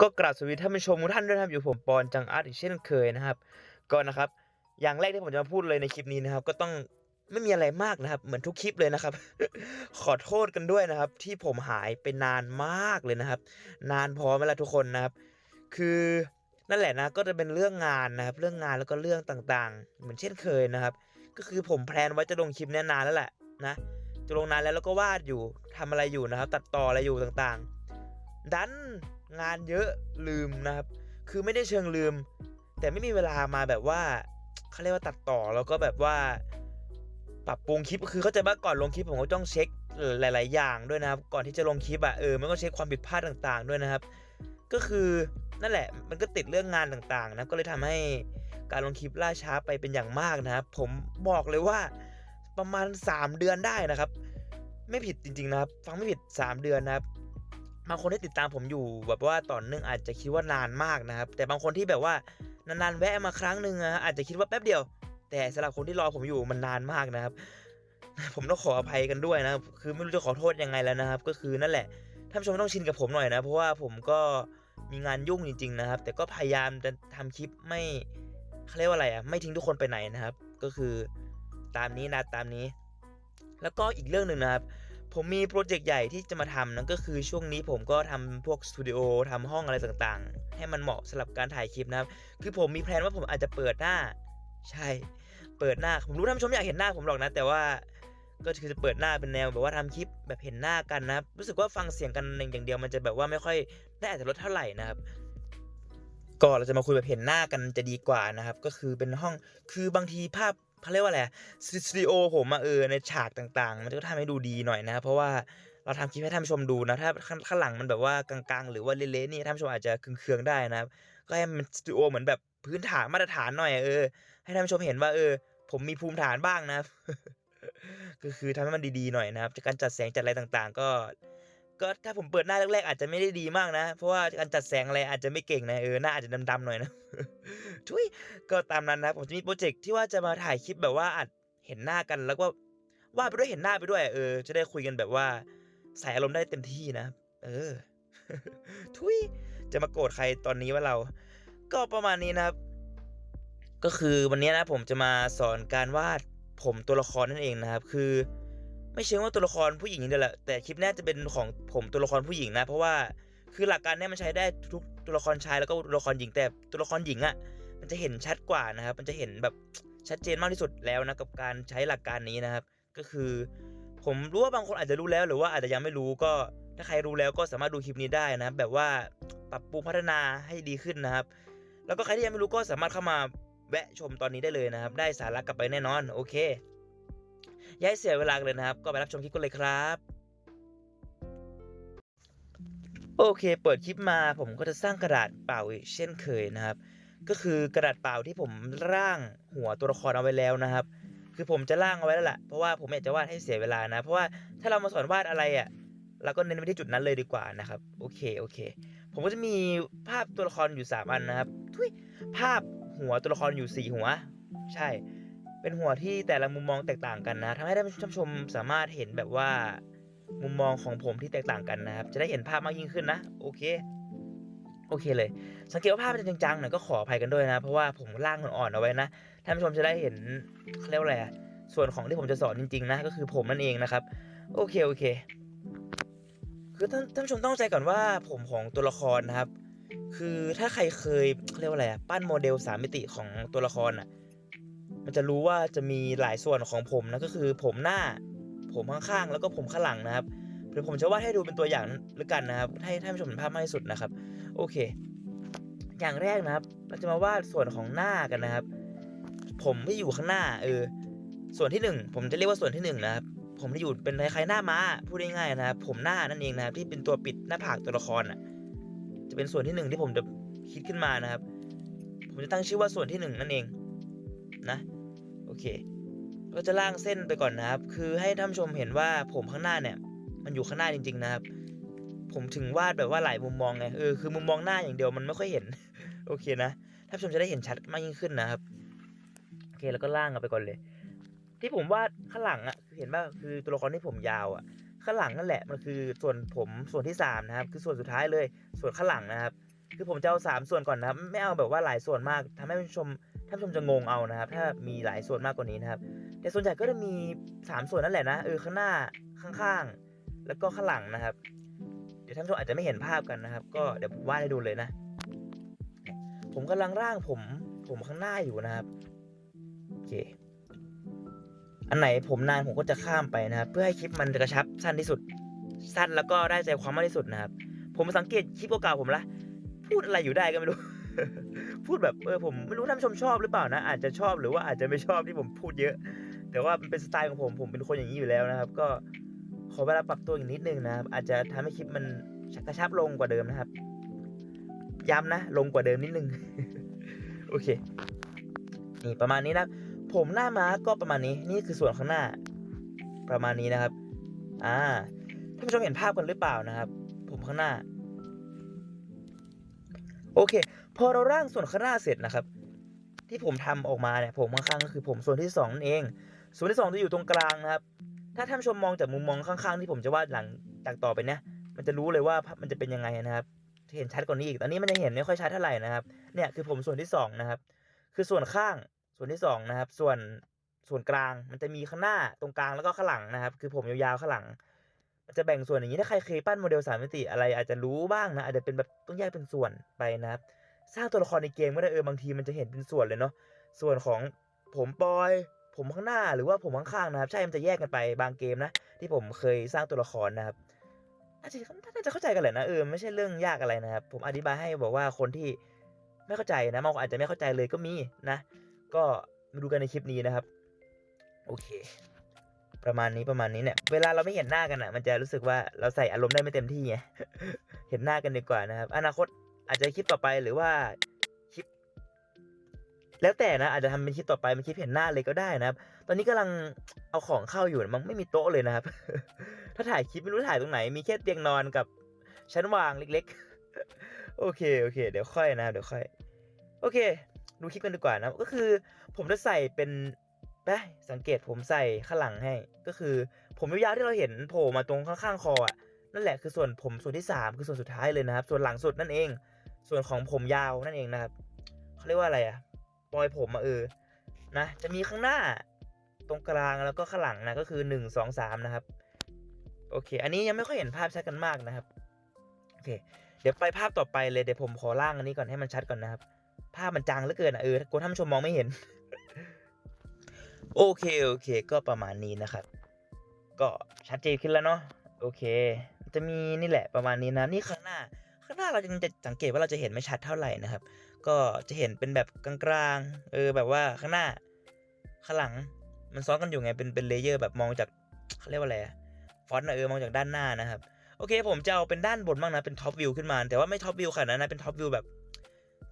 ก็กราบสวัสดีท่านผู้ชมทุกท่านด้วยนะครับอยู่ผมปอนจังอาร์ตอีกเช่นเคยนะครับก็นะครับ อย่างแรกที่ผมจะมาพูดเลยในคลิปนี้นะครับ ก็ต้องไม่มีอะไรมากนะครับ เหมือนทุกคลิปเลยนะครับ ขอโทษกันด้วยนะครับ ที่ผมหายไปนานมากเลยนะครับ นานพอไหมล่ะทุกคนนะครับ คือนั่นแหละนะก็จะเป็นเรื่องงานนะครับ เรื่องงานแล้วก็เรื่องต่างๆ เหมือนเช่นเคยนะครับ ก็คือผมแพลนไว้จะลงคลิปเนี้ยนานแล้วแหละนะจะลงนานแล้วแล้วก็วาดอยู่ทำอะไรอยู่นะครับ ตัดต่ออะไรอยู่ต่างๆ ดันงานเยอะลืมนะครับ คือไม่ได้เชิงลืม แต่ไม่มีเวลามาแบบว่าเขาเรียกว่าตัดต่อแล้วก็แบบว่า ปรับปรุงคลิปคือเข้าใจว่าก่อนลงคลิปผมก็ต้องเช็คหลาย ๆ อย่างด้วยนะครับ ก่อนที่จะลงคลิปอะเออมันก็เช็คความผิดพลาดต่างๆ ด้วยนะครับ ก็คือนั่นแหละมันก็ติดเรื่องงานต่างๆนะก็เลยทำให้การลงคลิปล่าช้าไปเป็นอย่างมากนะครับ ผมบอกเลยว่าประมาณ 3 เดือนได้นะครับ ไม่ผิดจริงๆนะครับ ฟังไม่ผิด 3 เดือนนะครับ บางคนที่ติดตามผมอยู่แบบว่าต่อเนื่องอาจจะคิดว่านานมากนะครับ แต่บางคนที่แบบว่านานๆแวะมาครั้งหนึ่งนะอาจจะคิดว่าแป๊บเดียว แต่สำหรับคนที่รอผมอยู่มันนานมากนะครับ ผมต้องขออภัยกันด้วยนะครับ คือไม่รู้จะขอโทษยังไงแล้วนะครับ ก็คือนั่นแหละท่านผู้ชมต้องชินกับผมหน่อยนะ เพราะว่าผมก็มีงานยุ่งจริง ๆนะครับ แต่ก็พยายามจะทำคลิปไม่เขาเรียกว่าอะไรอะไม่ทิ้งทุกคนไปไหนนะครับ ก็คือตามนี้นะตามนี้ แล้วก็อีกเรื่องหนึ่งนะครับ ผมมีโปรเจกต์ใหญ่ที่จะมาทำนั่นก็คือช่วงนี้ผมก็ทำพวกสตูดิโอทำห้องอะไรต่างๆ ให้มันเหมาะสำหรับการถ่ายคลิปนะครับ คือผมมีแพลนว่าผมอาจจะเปิดหน้า ใช่ เปิดหน้า ผมรู้ท่านผู้ชมอยากเห็นหน้าผมหรอกนะ แต่ว่าก็คือจะเปิดหน้าเป็นแนวแบบว่าทำคลิปแบบเห็นหน้ากันนะครับ รู้สึกว่าฟังเสียงกันอย่างเดียวมันจะแบบว่าไม่ค่อยได้อาจจะลดเท่าไหร่นะครับก็เราจะมาคุยแบบเห็นหน้ากันจะดีกว่านะครับ ก็คือเป็นห้องคือบางทีภาพ เขาเรียกว่าอะไรสตูดิโอผมอะเออในฉากต่างๆ มันก็ทำให้ดูดีหน่อยนะครับเพราะว่าเราทำคลิปให้ท่านชมดูนะ ถ้าข้างหลังมันแบบว่ากลางๆ หรือว่าเละๆนี่ท่านชมอาจจะเคืองๆได้นะครับ ก็ให้มันสตูดิโอเหมือนแบบพื้นฐานมาตรฐานหน่อยเออ ให้ท่านชมเห็นว่าเออ ผมมีภูมิฐานบ้างนะก็คือทำให้มันดีๆหน่อยนะครับ การจัดแสงจัดอะไรต่างๆ ก็ ก็ถ้าผมเปิดหน้าแรกๆอาจจะไม่ได้ดีมากนะ เพราะว่าการจัดแสงอะไรอาจจะไม่เก่งนะเออหน้าอาจจะดำๆหน่อยนะทุยก็ตามนั้นนะผมจะมีโปรเจกต์ที่ว่าจะมาถ่ายคลิปแบบว่าอัดเห็นหน้ากันแล้วก็วาดไปด้วยเห็นหน้าไปด้วย เออ จะได้คุยกันแบบว่าใส่อารมณ์ได้เต็มที่นะ เออ ทุยจะมาโกรธใครตอนนี้ว่าเรา ก็ประมาณนี้นะครับ ก็คือวันนี้นะผมจะมาสอนการวาดผมตัวละครนั่นเองนะครับ คือ ไม่เชิงว่าตัวละครผู้หญิงอย่างเดียวแหละแต่คลิปนี้จะเป็นของผมตัวละครผู้หญิงนะ เพราะว่าคือหลักการเนี้มันใช้ได้ทุกตัวละครชายแล้วก็ตัวละครหญิงแต่ตัวละครหญิงอะ่ะมันจะเห็นชัดกว่านะครับ มันจะเห็นแบบชัดเจนมากที่สุดแล้วนะกับการใช้หลักการนี้นะครับ ก็คือ ผมรู้ว่าบางคนอาจจะรู้แล้วหรือว่าอาจจะยังไม่รู้ก็ถ้าใครรู้แล้วก็สามารถดูคลิปนี้ได้นะครับ แบบว่าปรับปรุงพัฒนาให้ดีขึ้นนะครับ แล้วก็ใครที่ยังไม่รู้ก็สามารถเข้ามาแวะชมตอนนี้ได้เลยนะครับ ได้สาระกลับไปแน่นอน โอเค ย่าให้เสียเวลาเลยนะครับ ก็ไปรับชมคลิปกันเลยครับโอเค เปิดคลิปมาผมก็จะสร้างกระดาษเปล่าเช่นเคยนะครับ ก็คือกระดาษเปล่าที่ผมร่างหัวตัวละครเอาไว้แล้วนะครับ คือผมจะร่างเอาไว้แล้วแหละเพราะว่าผมอยากจะวาดให้เสียเวลานะ เพราะว่าถ้าเรามาสอนวาดอะไรอะเราก็เน้นไปที่จุดนั้นเลยดีกว่านะครับ โอเคโอเค ผมก็จะมีภาพตัวละครอยู่ 3 อันนะครับทุยภาพหัวตัวละครอยู่ 4 หัว ใช่ เป็นหัวที่แต่ละมุมมองแตกต่างกันนะทำให้ท่านผู้ชมสามารถเห็นแบบว่ามุมมองของผมที่แตกต่างกันนะครับ จะได้เห็นภาพมากยิ่งขึ้นนะ โอเค โอเคเลย สังเกตว่าภาพมันจะจางๆหน่อยก็ขออภัยกันด้วยนะ เพราะว่าผมร่างอ่อนๆเอาไว้นะ ท่านผู้ชมจะได้เห็นเรียกว่าอะไรส่วนของที่ผมจะสอนจริงๆนะ ก็คือผมนั่นเองนะครับ โอเค โอเค คือท่านท่านผู้ชมต้องใจก่อนว่าผมของตัวละครนะครับ คือถ้าใครเคยเขาเรียกว่าอะไรอะปั้นโมเดลสามมิติของตัวละครอะ มันจะรู้ว่าจะมีหลายส่วนของผมนะก็คือ ผมหน้า ผมข้างๆแล้วก็ผมข้างหลังนะครับเดี๋ยวผมจะวาดให้ดูเป็นตัวอย่างแล้วกันนะครับ ให้ท่านผู้ชมเห็นภาพมากที่สุดนะครับ โอเค อย่างแรกนะครับ เราจะมาวาดส่วนของหน้ากันนะครับ ผมที่อยู่ข้างหน้าเออส่วนที่หนึ่งผมจะเรียกว่าส่วนที่หนึ่งนะครับ ผมที่อยู่เป็นคล้ายๆหน้าม้าพูดง่ายๆนะครับ ผมหน้านั่นเองนะครับที่เป็นตัวปิดหน้าผากตัวละครอะ จะเป็นส่วนที่หนึ่งที่ผมจะคิดขึ้นมานะครับ ผมจะตั้งชื่อว่าส่วนที่หนึ่งนั่นเองนะ โอเค ก็จะล่างเส้นไปก่อนนะครับ คือให้ท่านชมเห็นว่าผมข้างหน้าเนี่ย มันอยู่ข้างหน้าจริง ๆ นะครับ ผมถึงวาดแบบว่าหลายมุมมองไงเออคือมุมมองหน้าอย่างเดียวมันไม่ค่อยเห็น โอเคนะท่านชมจะได้เห็นชัดมากยิ่งขึ้นนะครับโอเคแล้วก็ล่างไปก่อนเลย ที่ผมวาดข้างหลังอะเห็นว่าคือตัวละครที่ผมยาวอะข้างหลังนั่นแหละมันคือส่วนผมส่วนที่สามนะครับคือส่วนสุดท้ายเลยส่วนข้างหลังนะครับ คือผมจะเอาสามส่วนก่อนนะครับ ไม่เอาแบบว่าหลายส่วนมากทำให้ท่านผู้ชม ท่านผู้ชมจะงงเอานะครับ ถ้ามีหลายส่วนมากกว่านี้นะครับ แต่ส่วนใหญ่ก็จะมีสามส่วนนั่นแหละนะ เออ ข้างหน้า ข้างๆ แล้วก็ข้างหลังนะครับ เดี๋ยวท่านผู้ชมอาจจะไม่เห็นภาพกันนะครับ ก็เดี๋ยวผมวาดให้ดูเลยนะ ผมกำลังร่างผม ผมข้างหน้าอยู่นะครับ โอเค อันไหนผมนานผมก็จะข้ามไปนะครับ เพื่อให้คลิปมันกระชับสั้นที่สุด สั้นแล้วก็ได้ใจความมากที่สุดนะครับ ผมสังเกตคลิปเก่าๆผมละ พูดอะไรอยู่ได้ก็ไม่รู้ พูดแบบเออผมไม่รู้ท่านชมชอบหรือเปล่านะ อาจจะชอบหรือว่าอาจจะไม่ชอบที่ผมพูดเยอะ แต่ว่ามันเป็นสไตล์ของผมผมเป็นคนอย่างนี้อยู่แล้วนะครับ ก็ขอเวลาปรับตัวอีกนิดนึงนะครับ อาจจะทำให้คลิปมันกระชับลงกว่าเดิมนะครับ ย้ำนะ ลงกว่าเดิมนิดนึง โอเคนี่ประมาณนี้นะผมหน้าม้าก็ประมาณนี้ นี่คือส่วนข้างหน้า ประมาณนี้นะครับ อ่าท่านผู้ชมเห็นภาพกันหรือเปล่านะครับ ผมข้างหน้า โอเค พอเราร่างส่วนข้างหน้าเสร็จนะครับ ที่ผมทำออกมาเนี่ยผมข้างๆก็คือผมส่วนที่สองนั่นเอง ส่วนที่สองจะอยู่ตรงกลางนะครับ ถ้าท่านชมมองจากมุมมองข้างๆ ที่ผมจะวาดหลังจากต่อไปเนี่ยมันจะรู้เลยว่ามันจะเป็นยังไงนะครับเห็นชัดกว่านี้อีกตอนนี้มันยังเห็นไม่ค่อยชัดเท่าไหร่นะครับ เนี่ยคือผมส่วนที่สองนะครับ คือส่วนข้างส่วนที่สองนะครับ ส่วนส่วนกลางมันจะมีข้างหน้าตรงกลางแล้วก็ข้างหลังนะครับ คือผมยาวๆข้างหลังมันจะแบ่งส่วนอย่างนี้ถ้าใครเคยปั้นโมเดลสามมิติอะไรอาจจะรู้บ้างนะอาจจะเป็นแบบต้องแยกเป็นส่วนไปนะครับ สร้างตัวละครในเกมก็ได้เออบางทีมันจะเห็นเป็นส่วนเลยเนาะส่วนของผมปอย ผมข้างหน้าหรือว่าผมข้างๆนะครับ ใช่มันจะแยกกันไปบางเกมนะ ที่ผมเคยสร้างตัวละครนะครับน่าจะน่าจะเข้าใจกันแหละนะเออไม่ใช่เรื่องยากอะไรนะครับ ผมอธิบายให้บอกว่าคนที่ไม่เข้าใจนะบางคนอาจจะไม่เข้าใจเลยก็มีนะ ก็มาดูกันในคลิปนี้นะครับ โอเค ประมาณนี้ประมาณนี้เนี่ย เวลาเราไม่เห็นหน้ากันอะ มันจะรู้สึกว่าเราใส่อารมณ์ได้ไม่เต็มที่ไงเห็นหน้ากันดีกว่านะครับ อนาคต อาจจะคลิปต่อไปหรือว่าคลิป แล้วแต่นะ อาจจะทำเป็นคลิปต่อไปเป็นคลิปเห็นหน้าเลยก็ได้นะครับ ตอนนี้กำลังเอาของเข้าอยู่มันไม่มีโต๊ะเลยนะครับ ถ้าถ่ายคลิปไม่รู้ถ่ายตรงไหน มีแค่เตียงนอนกับชั้นวางเล็ก ๆ โอเคโอเค เดี๋ยวค่อยนะครับเดี๋ยวค่อย โอเค ดูคลิปกันดีกว่านะก็คือ ผมจะใส่เป็นไปสังเกตผมใส่ข้างหลังให้ ก็คือผมยาวๆที่เราเห็นโผล่มาตรงข้างๆคออะนั่นแหละคือส่วนผมส่วนที่สามคือส่วนสุดท้ายเลยนะครับ ส่วนหลังสุดนั่นเอง ส่วนของผมยาวนั่นเองนะครับเขาเรียกว่าอะไรอะปลอยผมอะเออนะจะมีข้างหน้าตรงกลางแล้วก็ข้างหลังนะก็คือหนึ่งสองสามนะครับ โอเค อันนี้ยังไม่ค่อยเห็นภาพชัดกันมากนะครับโอเค เดี๋ยวไปภาพต่อไปเลยเดี๋ยวผมขอล่างอันนี้ก่อนให้มันชัดก่อนนะครับ ภาพมันจางเหลือเกินอะเออกลัวท่านชมมองไม่เห็น โอเคโอเค ก็ประมาณนี้นะครับ ก็ชัดเจนขึ้นแล้วเนาะโอเค จะมีนี่แหละประมาณนี้นะนี่ข้าง น้าข้างหน้าเราจะสังเกตว่าเราจะเห็นไม่ชัดเท่าไหร่นะครับ ก็จะเห็นเป็นแบบกลางๆ เออแบบว่าข้างหน้า ข้างหลังมันซ้อนกันอยู่ไงเป็นเป็นเลเยอร์แบบมองจากเขาเรียกว่าอะไรฟอนต์เออมองจากด้านหน้านะครับโอเค ผมจะเอาเป็นด้านบนบ้างนะเป็นท็อปวิวขึ้นมา แต่ว่าไม่ท็อปวิวขนาดนั้นนะเป็นท็อปวิวแบบ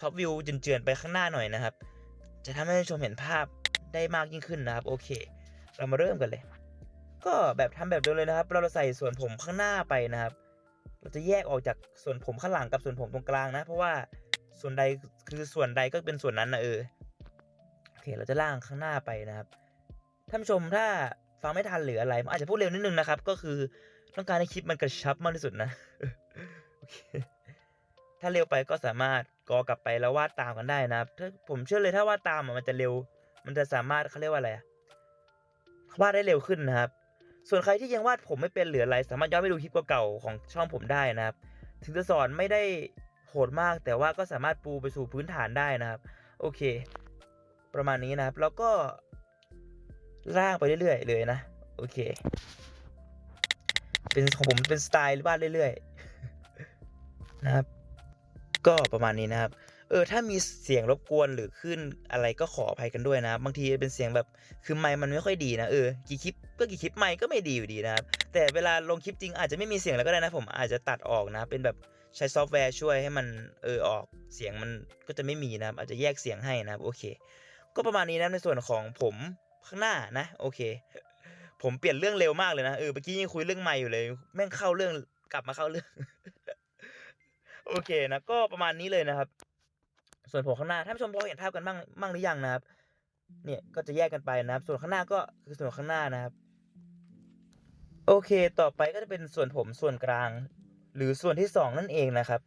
ท็อปวิวเจือนๆไปข้างหน้าหน่อยนะครับ จะทำให้ผู้ชมเห็นภาพได้มากยิ่งขึ้นนะครับ โอเค เรามาเริ่มกันเลย ก็แบบทำแบบเดิมเลยนะครับ เราใส่ส่วนผมข้างหน้าไปนะครับ เราจะแยกออกจากส่วนผมข้างหลังกับส่วนผมตรงกลางนะ เพราะว่าส่วนใดคือส่วนใดก็เป็นส่วนนั้นนะเออโอเคเราจะล่างข้างหน้าไปนะครับท่านผู้ชมถ้าฟังไม่ทันหรืออะไรอาจจะพูดเร็วนิดนึงนะครับ ก็คือต้องการให้คลิปมันกระชับมากที่สุดนะโอเคถ้าเร็วไปก็สามารถกอกลับไปแล้ววาดตามกันได้นะครับถ้าผมเชื่อเลยถ้าวาดตามมันจะเร็ว มันจะสามารถเขาเรียกว่าอะไรอะวาดได้เร็วขึ้นนะครับ ส่วนใครที่ยังวาดผมไม่เป็นเหรืออะไร สามารถย้อนไปดูคลิปเก่าๆของช่องผมได้นะครับ ถึงจะสอนไม่ได้โหดมาก แต่ว่าก็สามารถปูไปสู่พื้นฐานได้นะครับ โอเค ประมาณนี้นะครับ แล้วก็ร่างไปเรื่อยๆเลยนะ โอเค เป็นของผมเป็นสไตล์วาดเรื่อยๆนะครับ ก็ประมาณนี้นะครับ เออถ้ามีเสียงรบกวนหรือขึ้นอะไรก็ขออภัยกันด้วยนะบบางทีเป็นเสียงแบบคือไมค์มันไม่ค่อยดีนะเออกี่คลิปก็กี่คลิปไมค์ก็ไม่ดีอยู่ดีนะครับแต่เวลาลงคลิปจริงอาจจะไม่มีเสียงแล้วก็ได้นะผมอาจจะตัดออกนะ เป็นแบบใช้ซอฟต์แวร์ช่วยให้มันเออออกเสียงมันก็จะไม่มีนะครับอาจจะแยกเสียงให้นะครับโอเค ก็ประมาณนี้นะในส่วนของผมข้างหน้านะ โอเค ผมเปลี่ยนเรื่องเร็วมากเลยนะเออเมื่อกี้ยังคุยเรื่องไมค์อยู่เลย แม่งเข้าเรื่องกลับมาเข้าเรื่องโอเคนะก็ประมาณนี้เลยนะครับ ส่วนผมข้างหน้าท่านผู้ชมพอเห็นภาพกันบ้างบ้างหรือยังนะครับ เนี่ยก็จะแยกกันไปนะครับ ส่วนข้างหน้าก็คือส่วนข้างหน้านะครับ โอเคต่อไปก็จะเป็นส่วนผมส่วนกลาง หรือส่วนที่สองนั่นเองนะครับ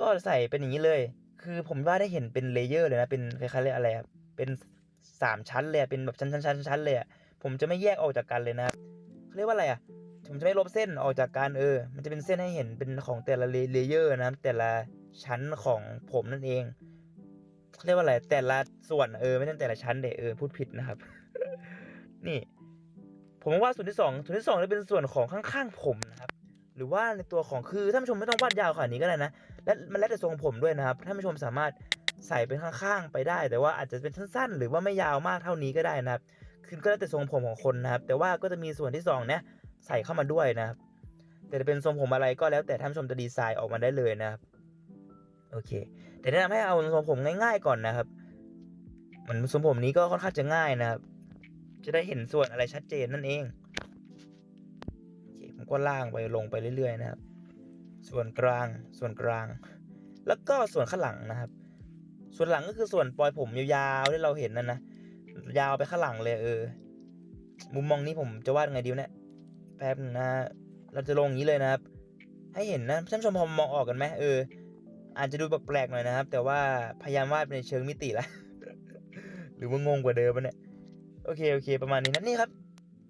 ก็ใส่เป็นอย่างนี้เลย คือผมว่าได้เห็นเป็นเลเยอร์เลยนะเป็นคล้ายๆเรียกอะไรเป็นสามชั้นเลยเป็นแบบชั้นๆๆชั้นเลยอะผมจะไม่แยกออกจากกันเลยนะครับเขาเรียกว่าอะไรอะผมจะไม่ลบเส้นออกจากกันเออ มันจะเป็นเส้นให้เห็นเป็นของแต่ละเลเยอร์นะครับแต่ละชั้นของผมนั่นเอง เรียกว่าอะไรแต่ละส่วนเออไม่ใช่แต่ละชั้นเดเออพูดผิดนะครับ นี่ ผมว่าส่วนที่สองส่วนที่สองจะเป็นส่วนของข้างๆผมนะครับ หรือว่าในตัวของคือท่านผู้ชมไม่ต้องวาดยาวขนาดนี้ก็ได้นะและมันแล้วแต่ทรงผมด้วยนะครับท่านผู้ชมสามารถใส่เป็นข้างๆไปได้ แต่ว่าอาจจะเป็นสั้นๆ หรือว่าไม่ยาวมากเท่านี้ก็ได้นะครับคือก็แล้วแต่ทรงผมของคนนะครับ แต่ว่าก็จะมีส่วนที่สองเนี้ยใส่เข้ามาด้วยนะครับแต่จะเป็นทรงผมอะไรก็แล้วแต่ท่านผู้ชมจะดีไซน์ออกมาได้เลยนะครับ โอเคแต่แนะนำให้เอาทรงผมง่าย ๆ ก่อนนะครับเหมือนทรงผมนี้ก็ค่อนข้างจะง่ายนะครับ จะได้เห็นส่วนอะไรชัดเจนนั่นเองโอเคผมก็ล่างไปลงไปเรื่อย ๆ นะครับ ส่วนกลางส่วนกลาง แล้วก็ส่วนข้างหลังนะครับ ส่วนหลังก็คือส่วนปลอยผมยาวๆที่เราเห็นนั่นนะยาวไปข้างหลังเลยเออ มุมมองนี้ผมจะวาดไงดีวะเนี่ยแป๊บนึงนะเราจะลงอย่างนี้เลยนะครับ ให้เห็นนะท่านผู้ชมพอมองออกกันไหมเออ อาจจะดูแปลกๆหน่อยนะครับ แต่ว่าพยายามวาดในเชิงมิติละหรือว่างงกว่าเดิมปะเนี่ยโอเคโอเค ประมาณนี้นะนี่ครับ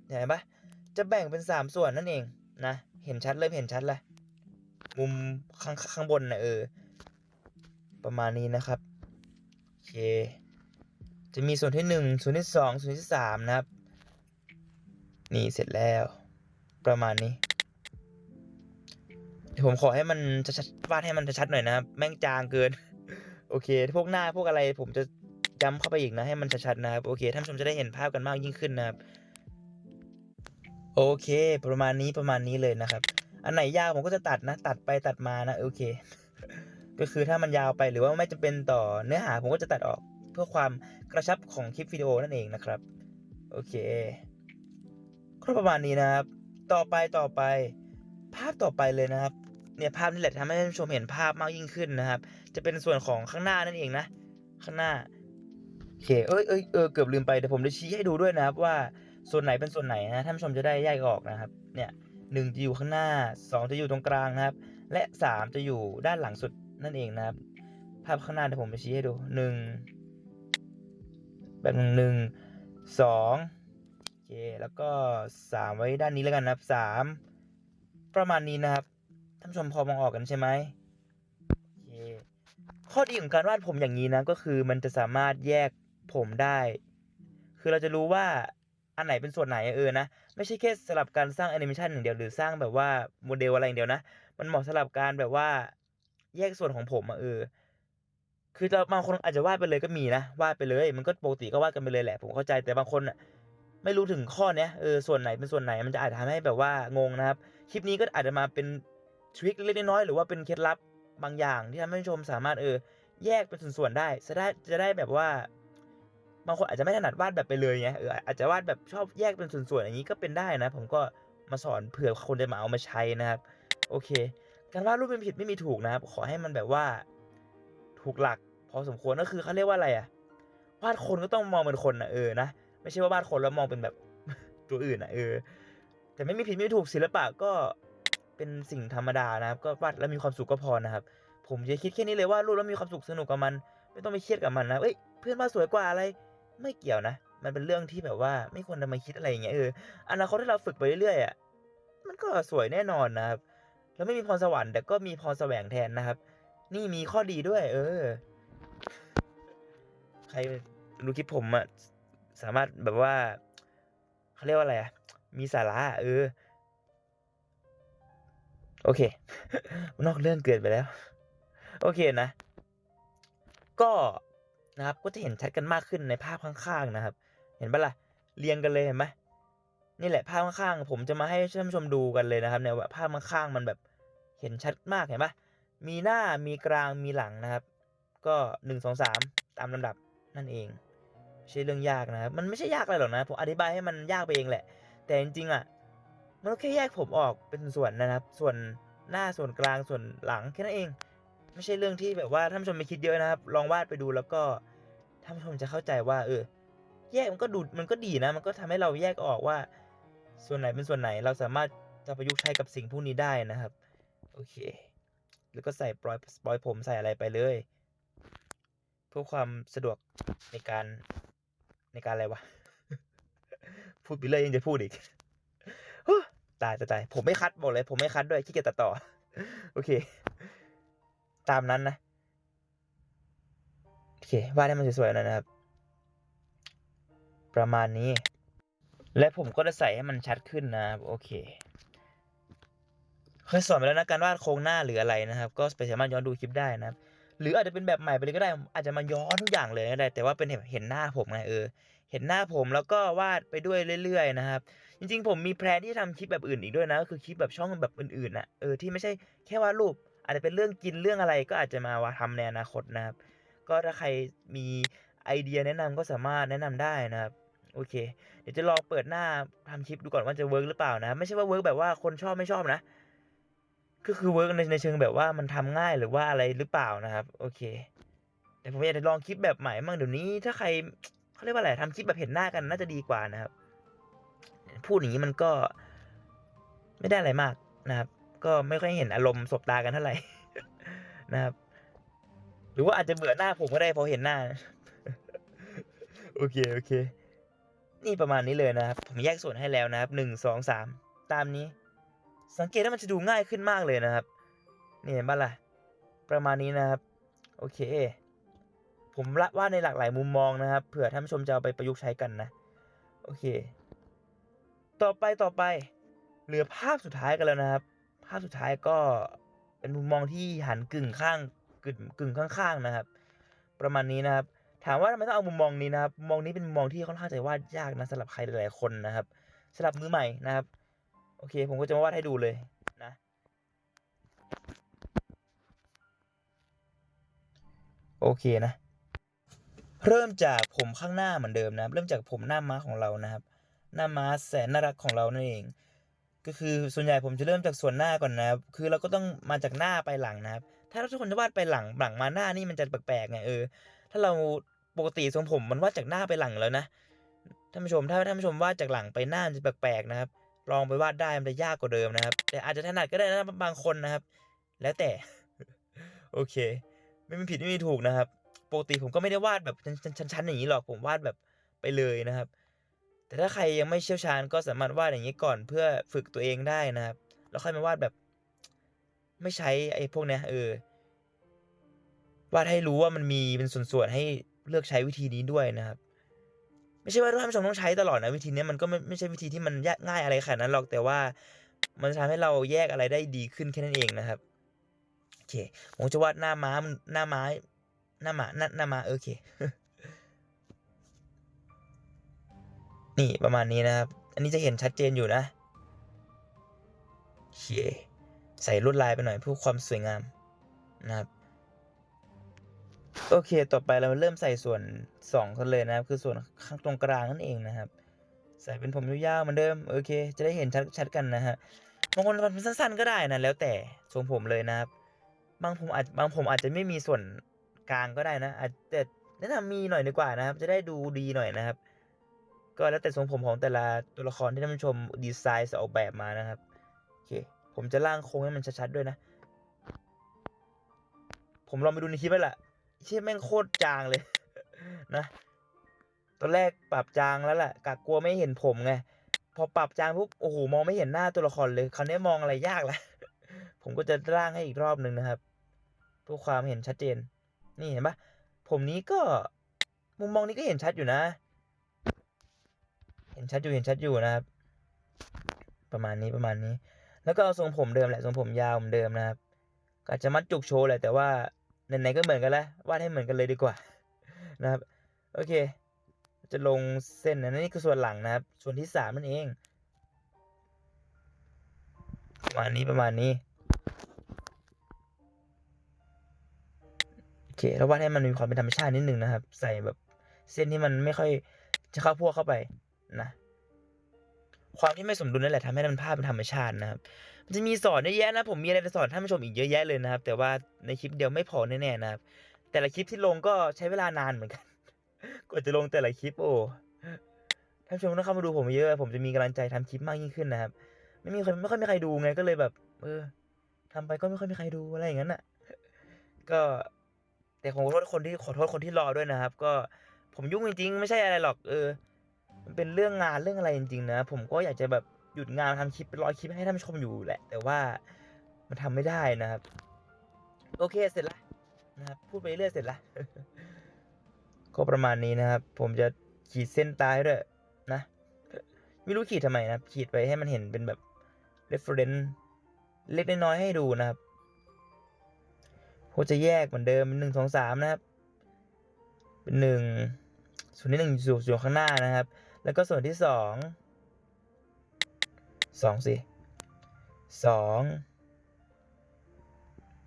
เห็นปะจะแบ่งเป็นสามส่วนนั่นเองนะเห็นชัดเลยเห็นชัดลยมุมข้างข้างบนนะเออประมาณนี้นะครับโอเค จะมีส่วนที่หนึ่งส่วนที่สองส่วนที่สามนะครับ นี่เสร็จแล้ว ประมาณนี้ ผมขอให้มันชัดวาดให้มันชัดหน่อยนะครับแม่งจางเกิน โอเค พวกหน้าพวกอะไร ผมจะย้ำเข้าไปอีกนะ ให้มันชัดๆนะครับ โอเค ท่านชมจะได้เห็นภาพกันมากยิ่งขึ้นนะครับ โอเค ประมาณนี้ประมาณนี้เลยนะครับ อันไหนยาวผมก็จะตัดนะ ตัดไปตัดมานะโอเค ก็คือถ้ามันยาวไปหรือว่าไม่จำเป็นต่อเนื้อหาผมก็จะตัดออกเพื่อความกระชับของคลิปวิดีโอนั่นเองนะครับ โอเคก็ประมาณนี้นะครับ ต่อไปต่อไป ภาพต่อไปเลยนะครับ เนี่ยภาพนี่แหละทำให้ท่านผู้ชมเห็นภาพมากยิ่งขึ้นนะครับ จะเป็นส่วนของข้างหน้านั่นเองนะ ข้างหน้าโอเคเอ้ยเอ้ยเออเกือบลืมไปเดี๋ยวผมจะชี้ให้ดูด้วยนะครับว่าส่วนไหนเป็นส่วนไหนนะท่านผู้ชมจะได้แยกออกนะครับ เนี่ยหนึ่งจะอยู่ข้างหน้าสองจะอยู่ตรงกลางนะครับ และสามจะอยู่ด้านหลังสุดนั่นเองนะครับ ภาพข้างหน้าเดี๋ยวผมจะชี้ให้ดูหนึ่งแบบหนึ่งหนึ่งสองโอเคแล้วก็สามไว้ด้านนี้แล้วกันนะครับสามประมาณนี้นะครับานผู้ชมพอมองออกกันใช่ไหมโอเคข้อดีของการวาดผมอย่างนี้นะ ก็คือมันจะสามารถแยกผมได้ คือเราจะรู้ว่าอันไหนเป็นส่วนไหนเออนะ ไม่ใช่แค่สำหรับการสร้างแอนิเมชันอย่างเดียวหรือสร้างแบบว่าโมเดลอะไรอย่างเดียวนะ มันเหมาะสำหรับการแบบว่าแยกส่วนของผมอะเออ คือจะบางคนอาจจะวาดไปเลยก็มีนะวาดไปเลย มันก็ปกติก็วาดกันไปเลยแหละผมเข้าใจแต่บางคนอะไม่รู้ถึงข้อเนี้ยเออส่วนไหนเป็นส่วนไหนมันจะอาจจะทำให้แบบว่างงนะครับคลิปนี้ก็อาจจะมาเป็น ทริคเล็กน้อยหรือว่าเป็นเคล็ดลับบางอย่างที่ทำให้ผู้ชมสามารถเออแยกเป็นส่วนๆได้จะได้จะได้แบบว่าบางคนอาจจะไม่ถนัดวาดแบบไปเลยไงเอออาจจะวาดแบบชอบแยกเป็นส่วนๆอย่างนี้ก็เป็นได้นะ ผมก็มาสอนเผื่อคนจะมาเอามาใช้นะครับ โอเค การวาดรูปเป็นผิดไม่มีถูกนะครับ ขอให้มันแบบว่า ถูกหลัก พอสมควรก็คือเขาเรียกว่าอะไรอะวาดคนก็ต้องมองเป็นคนนะเออนะไม่ใช่ว่าวาดคนแล้วมองเป็นแบบตัวอื่นนะเออ แต่ไม่มีผิดไม่มีถูกศิลปะก็ เป็นสิ่งธรรมดานะครับ ก็วาดแล้วมีความสุขก็พอนะครับ ผมจะคิดแค่นี้เลยว่ารูปแล้วมีความสุขสนุกกับมัน ไม่ต้องไปเครียดกับมันนะเอ้ยเพื่อนวาดสวยกว่าอะไรไม่เกี่ยวนะ มันเป็นเรื่องที่แบบว่าไม่ควรจะมาคิดอะไรอย่างเงี้ยเอออนาคตที่เราฝึกไปเรื่อยๆอะมันก็สวยแน่นอนนะครับ แล้วไม่มีพรสวรรค์แต่ก็มีพรแสวงแทนนะครับ นี่มีข้อดีด้วย เออ ใครดูคลิปผมอะสามารถแบบว่าเขาเรียกว่าอะไรอะมีสาระเออ โอเคนอกเรื่องเกินไปแล้ว โอเคนะ ก็นะครับก็จะเห็นชัดกันมากขึ้นในภาพข้างๆนะครับ เห็นปะล่ะเรียงกันเลยเห็นไหมนี่แหละภาพข้างๆผมจะมาให้ท่านผู้ชมดูกันเลยนะครับเนี่ยว่าภาพข้างๆมันแบบเห็นชัดมากเห็นปะมีหน้ามีกลางมีหลังนะครับ ก็หนึ่งสองสามตามลำดับนั่นเองไม่ใช่เรื่องยากนะครับ มันไม่ใช่ยากอะไรหรอกนะ ผมอธิบายให้มันยากไปเองแหละ แต่จริงๆอะ มันก็แค่แยกผมออกเป็นส่วนนะครับ ส่วนหน้าส่วนกลางส่วนหลังแค่นั้นเอง ไม่ใช่เรื่องที่แบบว่าท่านผู้ชมไปคิดเยอะนะครับ ลองวาดไปดูแล้วก็ท่านผู้ชมจะเข้าใจว่า เออ แยกมันก็ดูมันก็ดีนะ มันก็ทำให้เราแยกออกว่า ส่วนไหนเป็นส่วนไหน เราสามารถจะประยุกต์ใช้กับสิ่งพวกนี้ได้นะครับ โอเค แล้วก็ใส่ปลอยปลอยผมใส่อะไรไปเลย เพื่อความสะดวกในการในการอะไรวะ พูดไปเลยยังจะพูดอีก ตายตายตายผมไม่คัดบอกเลย ผมไม่คัดด้วยขี้เกียจตัดต่อ โอเค ตามนั้นนะ โอเควาดให้มันสวยๆหน่อยนะครับ ประมาณนี้ และผมก็จะใส่ให้มันชัดขึ้นนะครับ โอเคเคยสอนไปแล้วนะการวาดโครงหน้าหรืออะไรนะครับ ก็ไปสามารถย้อนดูคลิปได้นะครับ หรืออาจจะเป็นแบบใหม่ไปเลยก็ได้ อาจจะมาย้อนทุกอย่างเลยก็ได้ แต่ว่าเป็นเห็นหน้าผมไงเออ เห็นหน้าผมแล้วก็วาดไปด้วยเรื่อยๆนะครับ จริงๆ ผมมีแพลนที่จะทำคลิปแบบอื่นอีกด้วยนะก็คือคลิปแบบช่องแบบอื่นๆนะเออที่ไม่ใช่แค่วาดรูป อาจจะเป็นเรื่องกินเรื่องอะไรก็อาจจะมาวาทำในอนาคตนะครับ ก็ถ้าใครมีไอเดียแนะนำก็สามารถแนะนำได้นะครับโอเค เดี๋ยวจะลองเปิดหน้าทำคลิปดูก่อนว่าจะเวิร์กหรือเปล่านะ ไม่ใช่ว่าเวิร์กแบบว่าคนชอบไม่ชอบนะ ก็คือเวิร์กในในเชิงแบบว่ามันทำง่ายหรือว่าอะไรหรือเปล่านะครับ โอเค แต่ผมอยากจะลองคลิปแบบใหม่บ้างเดี๋ยวนี้ ถ้าใคร เขาเรียกว่าอะไรทำคลิปแบบเห็นหน้ากันน่าจะดีกว่านะครับ พูดอย่างนี้มันก็ไม่ได้อะไรมากนะครับ ก็ไม่ค่อยเห็นอารมณ์สบตากันเท่าไหร่นะครับ หรือว่าอาจจะเบื่อหน้าผมก็ได้พอเห็นหน้า โอเคโอเค นี่ประมาณนี้เลยนะครับ ผมแยกส่วนให้แล้วนะครับหนึ่งสองสามตามนี้ สังเกตว่ามันจะดูง่ายขึ้นมากเลยนะครับ นี่เห็นปะล่ะ ประมาณนี้นะครับ โอเค ผมละว่าในหลากหลายมุมมองนะครับ เผื่อท่านผู้ชมจะเอาไปประยุกต์ใช้กันนะ โอเค ต่อไปต่อไป เหลือภาพสุดท้ายกันแล้วนะครับ ภาพสุดท้ายก็เป็นมุมมองที่หันกึ่งข้างกึ่งกึ่งข้างๆนะครับ ประมาณนี้นะครับ ถามว่าทำไมต้องเอามุมมองนี้นะครับมุมมองนี้เป็นมุมมองที่ค่อนข้างจะวาดยากนะสำหรับใครหลายๆคนนะครับสำหรับมือใหม่นะครับ โอเค ผมก็จะมาวาดให้ดูเลยนะโอเคนะ เริ่มจากผมข้างหน้าเหมือนเดิมนะครับ เริ่มจากผมหน้าม้าของเรานะครับ หน้าม้าแสนน่ารักของเรานั่นเอง ก็คือส่วนใหญ่ผมจะเริ่มจากส่วนหน้าก่อนนะครับ คือเราก็ต้องมาจากหน้าไปหลังนะครับ ถ้าทุกคนจะวาดไปหลังหลังมาหน้านี่มันจะแปลกๆไงเออ ถ้าเราปกติทรงผมมันวาดจากหน้าไปหลังแล้วนะท่านผู้ชมถ้าท่านผู้ชมวาดจากหลังไปหน้ามันจะแปลกๆนะครับ ลองไปวาดได้มันจะยากกว่าเดิมนะครับ แต่อาจจะถนัดก็ได้นะบางคนนะครับ แล้วแต่ โอเค ไม่มีผิดไม่มีถูกนะครับ กติผมก็ไม่ได้วาดแบบชั้นๆอย่างนี้หรอกผมวาดแบบไปเลยนะครับ แต่ถ้าใครยังไม่เชี่ยวชาญก็สามารถวาดอย่างนี้ก่อนเพื่อฝึกตัวเองได้นะครับ แล้วค่อยมาวาดแบบ ไม่ใช้ไอ้พวกเนี้ยเออวาดให้รู้ว่ามันมีเป็นส่วนๆให้เลือกใช้วิธีนี้ด้วยนะครับ ไม่ใช่ว่าท่านผู้ชมต้องใช้ตลอดนะวิธีนี้มันก็ไม่ไม่ใช่วิธีที่มันยากง่ายอะไรขนาดนั้นหรอกแต่ว่ามันจะทำให้เราแยกอะไรได้ดีขึ้นแค่นั้นเองนะครับโอเคผมจะวาดหน้าม้าหน้าไม้ห นามานานามาโอเค นี่ประมาณนี้นะครับ อันนี้จะเห็นชัดเจนอยู่นะโอเคใส่ลวดลายไปหน่อยเพื่อความสวยงามนะครับโอเค ต่อไปเราเริ่มใส่ส่วนสองกันเลยนะครับ คือส่วนข้างตรงกลางนั่นเองนะครับ ใส่เป็นผมยาวๆเหมือนเดิม โอเค จะได้เห็นชัดชัดกันนะฮะ บางคนทำสั้นๆก็ได้นะ แล้วแต่ทรงผมเลยนะครับ บางผมอาจบางผมอาจจะไม่มีส่วน กลางก็ได้นะอาจแต่แนะนำมีหน่อยดีกว่านะครับ จะได้ดูดีหน่อยนะครับ ก็แล้วแต่ทรงผมของแต่ละตัวละครที่ท่านผู้ชมดีไซน์ออกแบบมานะครับโอเคผมจะล่างโค้งให้มันชัดๆด้วยนะ ผมลองไปดูในคลิปไปละเชี่ยแม่งโคตรจางเลยนะตอนแรกปรับจางแล้วแหละกะกลัวไม่เห็นผมไงพอปรับจางปุ๊บโอ้โหมองไม่เห็นหน้าตัวละครเลยคราวนี้มองอะไรยากล้วผมก็จะร่างให้อีกรอบหนึ่งนะครับเพื่อความเห็นชัดเจน นี่เห็นปะผมนี้ก็มุมมองนี้ก็เห็นชัดอยู่นะ เห็นชัดอยู่เห็นชัดอยู่นะครับ ประมาณนี้ประมาณนี้ แล้วก็เอาทรงผมเดิมแหละทรงผมยาวเหมือนเดิมนะครับ ก็อาจจะมัดจุกโชว์แหละแต่ว่าไหนๆก็เหมือนกันแล้ววาดให้เหมือนกันเลยดีกว่านะครับ โอเค จะลงเส้นนะนี่คือส่วนหลังนะครับ ส่วนที่สามนั่นเองประมาณนี้ประมาณนี้ เคแล้ววาดให้มันมีความเป็นธรรมชาตินิดนึงนะครับ ใส่แบบเส้นที่มันไม่ค่อยจะเข้าพวกเข้าไปนะความที่ไม่สมดุลนั่นแหละทำให้มันภาพเป็นธรรมชาตินะครับ มันจะมีสอนเยอะแยะนะ ผมมีอะไรจะสอนท่านผู้ชมอีกเยอะแยะเลยนะครับ แต่ว่าในคลิปเดียวไม่พอแน่ๆนะครับ แต่ละคลิปที่ลงก็ใช้เวลานานเหมือนกัน กว่าจะลงแต่ละคลิปโอ้ ท่านผู้ชมต้องเข้ามาดูผมเยอะ ผมจะมีกำลังใจทำคลิปมากยิ่งขึ้นนะครับ ไม่มีคนไม่ค่อยมีใครดูไงก็เลยแบบ เออทำไปก็ไม่ค่อยมีใครดูอะไรอย่างนั้นน่ะ ก็ แต่ขอโทษคนที่ขอโทษคนที่รอด้วยนะครับ ก็ผมยุ่งจริงๆไม่ใช่อะไรหรอกเออ มันเป็นเรื่องงานเรื่องอะไรจริงๆนะ ผมก็อยากจะแบบหยุดงานทำคลิปเป็นร้อยคลิปให้ท่านผู้ชมอยู่แหละ แต่ว่ามันทำไม่ได้นะครับ โอเคเสร็จละนะครับพูดไปเรื่อยเสร็จละก็ประมาณนี้นะครับ ผมจะขีดเส้นตายด้วยนะไม่รู้ขีดทำไมนะขีดไปให้มันเห็นเป็นแบบ reference เล็กน้อยให้ดูนะครับ ผมจะแยกเหมือนเดิมเป็นหนึ่งสองสามนะครับ เป็นหนึ่งส่วนที่หนึ่งอยู่อยู่ข้างหน้านะครับ แล้วก็ส่วนที่สองสองสิสอง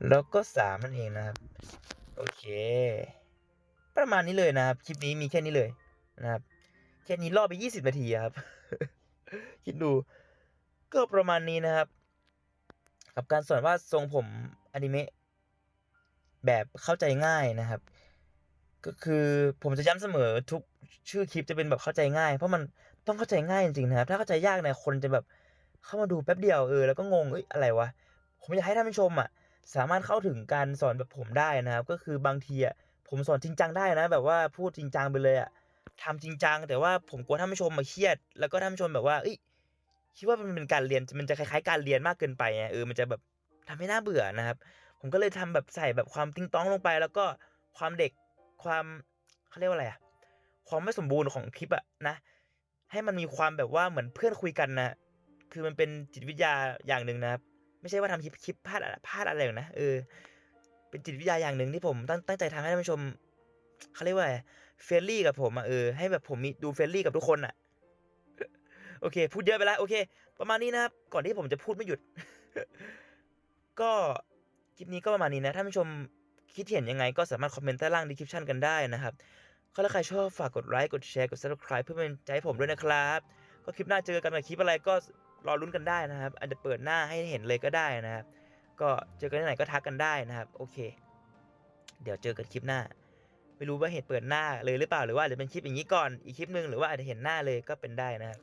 แล้วก็สามนั่นเองนะครับ โอเค ประมาณนี้เลยนะครับ คลิปนี้มีแค่นี้เลยนะครับ แค่นี้รอบไปยี่สิบนาทีครับ คิดดู ก็ประมาณนี้นะครับ กับการสอนว่าดทรงผมอนิเมะ แบบเข้าใจง่ายนะครับ ก็คือผมจะย้ำเสมอทุกชื่อคลิปจะเป็นแบบเข้าใจง่าย เพราะมันต้องเข้าใจง่ายจริงๆนะครับ ถ้าเข้าใจยากเนี่ยคนจะแบบเข้ามาดูแป๊บเดียวเออแล้วก็งงเอ้ยอะไรวะผมอยากให้ท่านผู้ชมอะสามารถเข้าถึงการสอนแบบผมได้นะครับ ก็คือบางทีอะผมสอนจริงจังได้นะ แบบว่าพูดจริงจังไปเลยอะทำจริงจังแต่ว่าผมกลัวท่านผู้ชมมาเครียด แล้วก็ท่านผู้ชมแบบว่าเอ้ยคิดว่ามันเป็นการเรียนมันจะคล้ายๆ การเรียนมากเกินไปไงเออมันจะแบบทำให้น่าเบื่อนะครับ ผมก็เลยทำแบบใส่แบบความติ้งต้องลงไป แล้วก็ความเด็กความเขาเรียกว่าอะไรอะความไม่สมบูรณ์ของคลิปอะนะ ให้มันมีความแบบว่าเหมือนเพื่อนคุยกันนะคือมันเป็นจิตวิทยาอย่างหนึ่งนะครับ ไม่ใช่ว่าทำคลิปคลิปพลาดพลาดอะไรหรอกนะเออเป็นจิตวิทยาอย่างหนึ่งที่ผมตั้งตั้งใจทำให้ท่านผู้ชมเขาเรียกว่าเฟรนลี่กับผมอะเออให้แบบผมมีดูเฟรนลี่กับทุกคนอะโอเค พูดเยอะไปแล้วโอเค ประมาณนี้นะครับ ก่อนที่ผมจะพูดไม่หยุด ก็ คลิปนี้ก็ประมาณนี้นะท่านผู้ชมคิดเห็นยังไงก็สามารถคอมเมนต์ใต้ล่างดีคริปชันกันได้นะครับก็ถ้าใครชอบฝากกดไลค์กดแชร์กด subscribe เพื่อเป็นใจผมด้วยนะครับ ก็คลิปหน้าเจอกันใหม่คลิปอะไรก็รอลุ้นกันได้นะครับ อาจจะเปิดหน้าให้เห็นเลยก็ได้นะครับ ก็เจอกันที่ไหนก็ทักกันได้นะครับ โอเค เดี๋ยวเจอกันคลิปหน้า ไม่รู้ว่าเหตุเปิดหน้าเลยหรือเปล่าหรือว่าอาจจะเป็นคลิปอย่างนี้ก่อนอีกคลิปหนึ่งหรือว่าอาจจะเห็นหน้าเลยก็เป็นได้นะครับ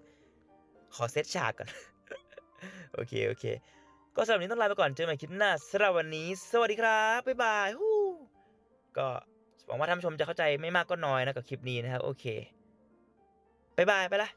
ขอเซตฉากก่อน โอเคโอเค ก็สำหรับนี้ต้องลาไปก่อนเจอกันใหม่คลิปหน้าสำหรับวันนี้ สวัสดีครับ บ๊ายบายฮู้ก็หวังว่าท่านผู้ชมจะเข้าใจไม่มากก็น้อยนะกับคลิปนี้นะครับ โอเค บ๊ายบาย ไปละ